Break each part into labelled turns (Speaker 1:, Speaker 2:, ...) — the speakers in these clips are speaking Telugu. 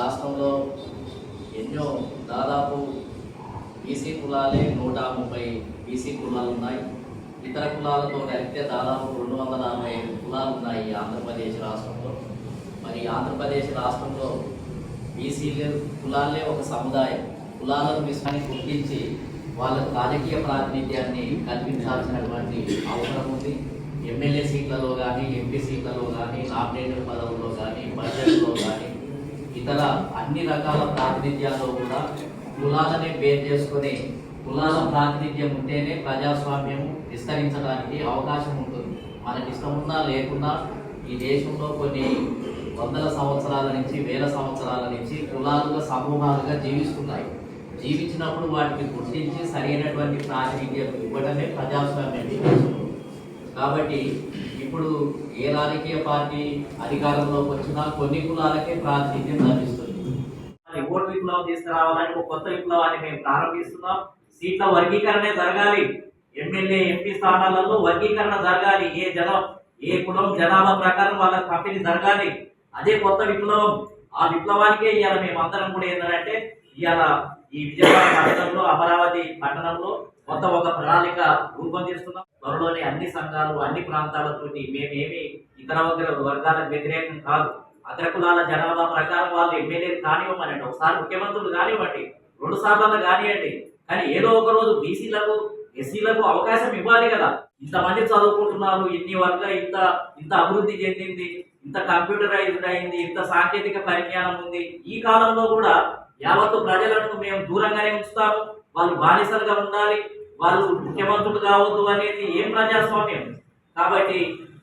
Speaker 1: రాష్ట్రంలో ఎన్నో దాదాపు బీసీ కులాలే నూట ముప్పై బీసీ కులాలు ఉన్నాయి. ఇతర కులాలతో కలిపితే దాదాపు రెండు వందల అరవై ఐదు కులాలు ఉన్నాయి ఈ ఆంధ్రప్రదేశ్ రాష్ట్రంలో. మరి ఆంధ్రప్రదేశ్ రాష్ట్రంలో బీసీలే కులాలే ఒక సముదాయం. కులాలను మిశ్రాన్ని గుర్తించి వాళ్ళకు రాజకీయ ప్రాతినిధ్యాన్ని కల్పించాల్సినటువంటి అవసరం ఉంది. ఎమ్మెల్యే సీట్లలో కానీ ఎంపీ సీట్లలో కానీ నామినేటెడ్ పదవుల్లో కానీ బడ్జెట్లో కానీ ఇతర అన్ని రకాల ప్రాతినిధ్యాల్లో కూడా కులాలనే పేరు చేసుకుని కులాల ప్రాతినిధ్యం ఉంటేనే ప్రజాస్వామ్యం విస్తరించడానికి అవకాశం ఉంటుంది. మనకి ఇష్టమున్నా లేకున్నా ఈ దేశంలో కొన్ని వందల సంవత్సరాల నుంచి వేల సంవత్సరాల నుంచి కులాలుగా సమూహాలుగా జీవిస్తున్నాయి. జీవించినప్పుడు వాటిని గుర్తించి సరైనటువంటి ప్రాతినిధ్యం ఇవ్వడమే ప్రజాస్వామ్యం కాబట్టి ఇప్పుడు ఏ రాజకీయ పార్టీ అధికారంలోకి వచ్చినా కొన్ని కులాలకే ప్రాతినిధ్యం లభిస్తుంది. ఓటు విప్లవం తీసుకురావాలని ఒక కొత్త విప్లవాన్ని మేము ప్రారంభిస్తున్నాం. సీట్ల వర్గీకరణ జరగాలి. ఎమ్మెల్యే ఎంపీ స్థానాలలో వర్గీకరణ జరగాలి. ఏ జనం ఏ కులం జనాభా ప్రకారం వాళ్ళకి పంపిణీ జరగాలి. అదే కొత్త విప్లవం. ఆ విప్లవానికే ఇవాళ మేము అందరం కూడా ఏంటంటే ఇవాళ ఈ విజయవాడ పట్టణంలో అమరావతి పట్టణంలో మొత్తం ఒక ప్రణాళిక రూపొందిస్తున్నాం త్వరలోనే అన్ని సంఘాలు అన్ని ప్రాంతాలతోటి మేమేమి ఇతర వర్గాలకు వ్యతిరేకం కాదు. అగ్ర కులాల జనాభా ప్రకారం వాళ్ళు ఎమ్మెల్యేలు కానివ్వమనండి. ఒకసారి ముఖ్యమంత్రులు కానివ్వండి రెండు సార్లు కానివ్వండి. కానీ ఏదో ఒక రోజు బీసీలకు ఎస్సీలకు అవకాశం ఇవ్వాలి కదా. ఇంతమంది చదువుకుంటున్నారు ఇన్ని వర్గ ఇంత ఇంత అభివృద్ధి చెందింది ఇంత కంప్యూటరైజ్డ్ అయింది ఇంత సాంకేతిక పరిజ్ఞానం ఉంది. ఈ కాలంలో కూడా యావత్తు ప్రజలను మేము దూరంగానే ఉంచుతాము. వాళ్ళు బానిసలుగా ఉండాలి. వాళ్ళు ముఖ్యమంత్రులు కావద్దు అనేది ఏం ప్రజాస్వామ్యం? కాబట్టి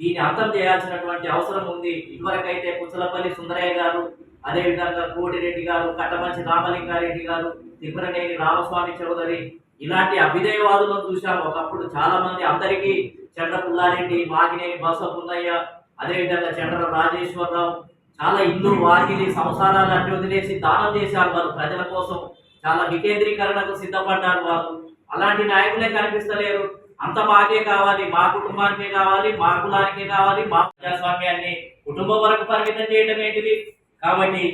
Speaker 1: దీన్ని అర్థం చేయాల్సినటువంటి అవసరం ఉంది. ఇదివరకైతే పుచ్చలపల్లి సుందరయ్య గారు అదేవిధంగా కోటిరెడ్డి గారు కట్టమంచి రామలింగారెడ్డి గారు తిమ్మరనేని రామస్వామి చౌదరి ఇలాంటి అభ్యుదయవాదులను చూశాము. ఒకప్పుడు చాలా మంది అందరికీ చంద్ర పుల్లారెడ్డి మాగినేని బసపున్నయ్య అదేవిధంగా చంద్ర రాజేశ్వరరావు చాలా ఇల్లు వాకిలి సంసారాలు అన్ని వదిలేసి దానం చేశారు వాళ్ళు. ప్రజల కోసం చాలా వికేంద్రీకరణకు సిద్ధపడ్డారు వాళ్ళు. అలాంటి నాయకులే కనిపిస్తలేరు. అంత మాకే కావాలి మా కుటుంబానికే కావాలి మా కులానికే కావాలి మా ప్రజాస్వామ్యాన్ని కుటుంబం వరకు పరిమితం చేయడం ఏంటిది? కాబట్టి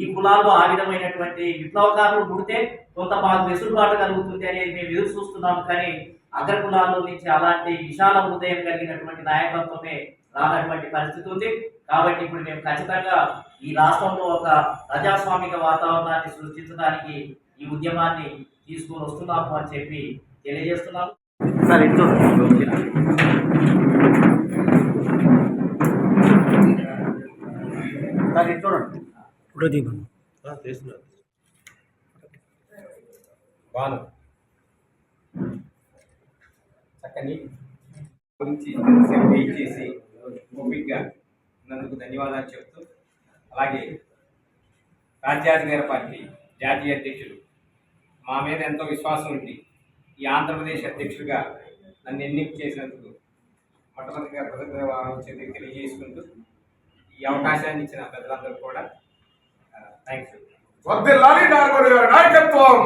Speaker 1: ఈ కులాల్లో ఆ విధమైనటువంటి విప్లవకారులు పుడితే కొంత మాకు వెసులుబాటు కలుగుతుంది అనేది మేము ఎదురు చూస్తున్నాము. కానీ అగ్ర కులాల నుంచి అలాంటి విశాల హృదయం కలిగినటువంటి నాయకత్వమే రానటువంటి పరిస్థితి ఉంది. కాబట్టి ఇప్పుడు మేము ఖచ్చితంగా ఈ రాష్ట్రంలో ఒక ప్రజాస్వామిక వాతావరణాన్ని సృష్టించడానికి ఈ ఉద్యమాన్ని తీసుకొని వస్తున్నాము అని చెప్పి తెలియజేస్తున్నాము సార్ ఇటు సార్ ఇటు చూడండి
Speaker 2: ప్రదీపం
Speaker 3: చేస్తున్నారు బాను చక్కని. గురించి వెయిట్ చేసి ఉన్నందుకు ధన్యవాదాలు చెప్తూ అలాగే రాజ్యాధికార పార్టీ జాతీయ అధ్యక్షుడు మా మీద ఎంతో విశ్వాసం ఉంది ఈ ఆంధ్రప్రదేశ్ అధ్యక్షుడిగా నన్ను ఎన్నిక చేసినందుకు మొట్టమొదటిగా కృతజ్ఞతలు తెలియజేసుకుంటూ ఈ అవకాశాన్ని ఇచ్చిన పెద్దలందరూ కూడా థ్యాంక్స్
Speaker 4: గారి నాయకత్వం!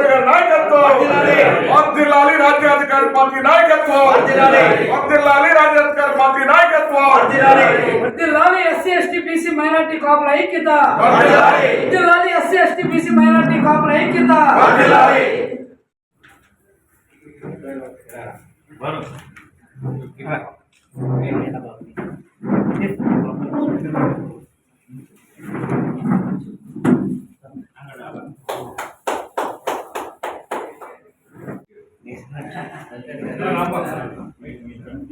Speaker 4: గారి నాయకత్వం! రాజ్యాధికారి పార్టీ నాయకత్వం! రాజ్యాధికారి పార్టీ वर्दिलाली
Speaker 5: एससी एसटी बीसी माइनॉरिटी कापुल ऐक्यता वर्दिलाली
Speaker 4: एससी
Speaker 5: एसटी बीसी माइनॉरिटी कापुल ऐक्यता वर्दिलाली बरो
Speaker 4: Thank you.